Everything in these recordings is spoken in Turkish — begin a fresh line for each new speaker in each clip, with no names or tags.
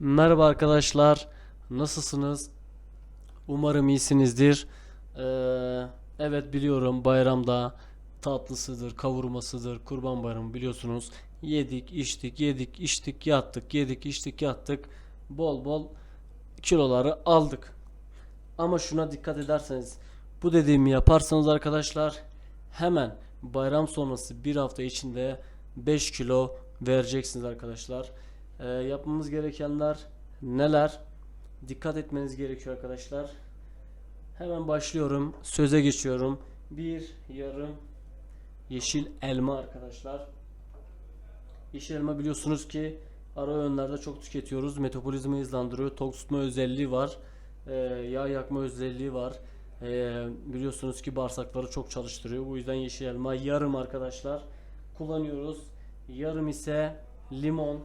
Merhaba arkadaşlar. Nasılsınız? Umarım iyisinizdir. Ee, evet biliyorum bayramda tatlısıdır, kavurmasıdır, kurban bayramı biliyorsunuz. Yedik, içtik, yedik, içtik, yattık, yedik, içtik, yattık. Bol bol kiloları aldık. Ama şuna dikkat ederseniz bu dediğimi yaparsanız arkadaşlar hemen bayram sonrası bir hafta içinde 5 kilo vereceksiniz arkadaşlar. Ee, yapmamız gerekenler neler? Dikkat etmeniz gerekiyor arkadaşlar. Hemen başlıyorum. Söze geçiyorum. Bir yarım yeşil elma arkadaşlar. Yeşil elma biliyorsunuz ki ara öğünlerde çok tüketiyoruz. Metabolizmayı hızlandırıyor. Tok tutma özelliği var. Ee, yağ yakma özelliği var. Ee, biliyorsunuz ki bağırsakları çok çalıştırıyor. Bu yüzden yeşil elma yarım arkadaşlar kullanıyoruz. Yarım ise limon.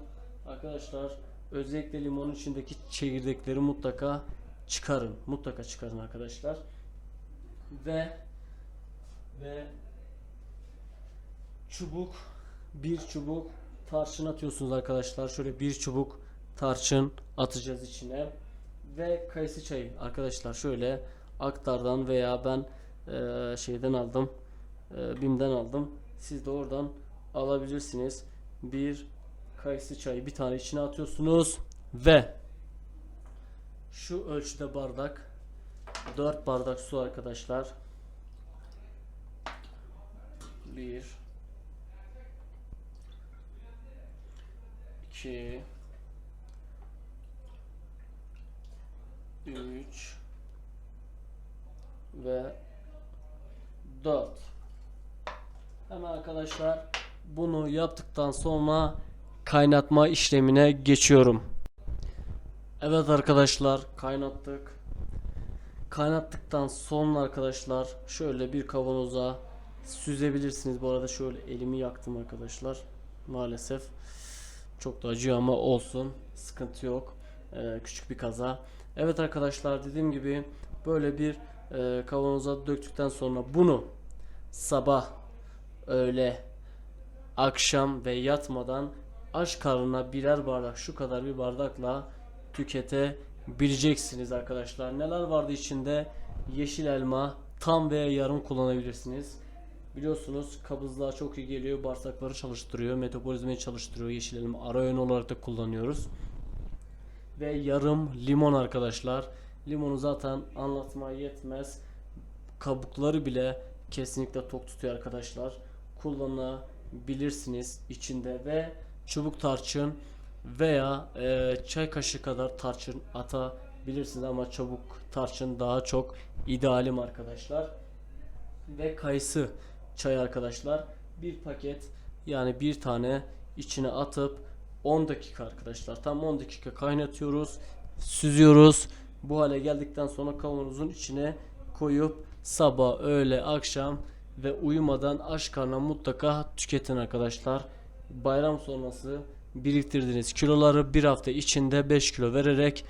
Arkadaşlar özellikle limonun içindeki çekirdekleri mutlaka çıkarın. Mutlaka çıkarın arkadaşlar. Ve ve çubuk bir çubuk tarçın atıyorsunuz arkadaşlar. Şöyle bir çubuk tarçın atacağız içine. Ve kayısı çayı arkadaşlar şöyle aktardan veya ben eee, şeyden aldım. eee, Bim'den aldım. Siz de oradan alabilirsiniz. Bir kayısı çayı bir tane içine atıyorsunuz ve şu ölçüde bardak 4 bardak su arkadaşlar. 1 2 3 ve 4 Hemen arkadaşlar bunu yaptıktan sonra kaynatma işlemine geçiyorum. Evet arkadaşlar kaynattık. Kaynattıktan sonra arkadaşlar şöyle bir kavanoza süzebilirsiniz. Bu arada şöyle elimi yaktım arkadaşlar. Maalesef çok da acıyor ama olsun. Sıkıntı yok. Ee, küçük bir kaza. Evet arkadaşlar dediğim gibi böyle bir e, kavanoza döktükten sonra bunu sabah öğle akşam ve yatmadan aç karnına birer bardak şu kadar bir bardakla tüketebileceksiniz arkadaşlar. Neler vardı içinde? Yeşil elma tam veya yarım kullanabilirsiniz. Biliyorsunuz kabızlığa çok iyi geliyor. Bağırsakları çalıştırıyor. Metabolizmayı çalıştırıyor. Yeşil elma ara öğün olarak da kullanıyoruz. Ve yarım limon arkadaşlar. Limonu zaten anlatmaya yetmez. Kabukları bile kesinlikle tok tutuyor arkadaşlar. Kullanabilirsiniz içinde ve çubuk tarçın veya e, çay kaşığı kadar tarçın atabilirsiniz ama çubuk tarçın daha çok idealim arkadaşlar. Ve kayısı çay arkadaşlar. Bir paket yani bir tane içine atıp 10 dakika arkadaşlar. Tam 10 dakika kaynatıyoruz. Süzüyoruz. Bu hale geldikten sonra kavanozun içine koyup sabah, öğle, akşam ve uyumadan aç karnına mutlaka tüketin arkadaşlar. Bayram sonrası biriktirdiğiniz kiloları bir hafta içinde 5 kilo vererek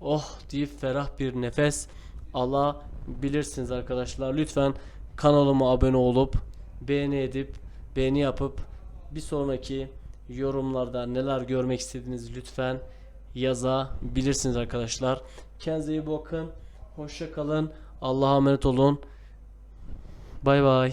oh deyip ferah bir nefes alabilirsiniz arkadaşlar. Lütfen kanalıma abone olup beğeni edip beğeni yapıp bir sonraki yorumlarda neler görmek istediğinizi lütfen yazabilirsiniz arkadaşlar. Kendinize iyi bakın. Hoşça kalın. Allah'a emanet olun. Bay bay.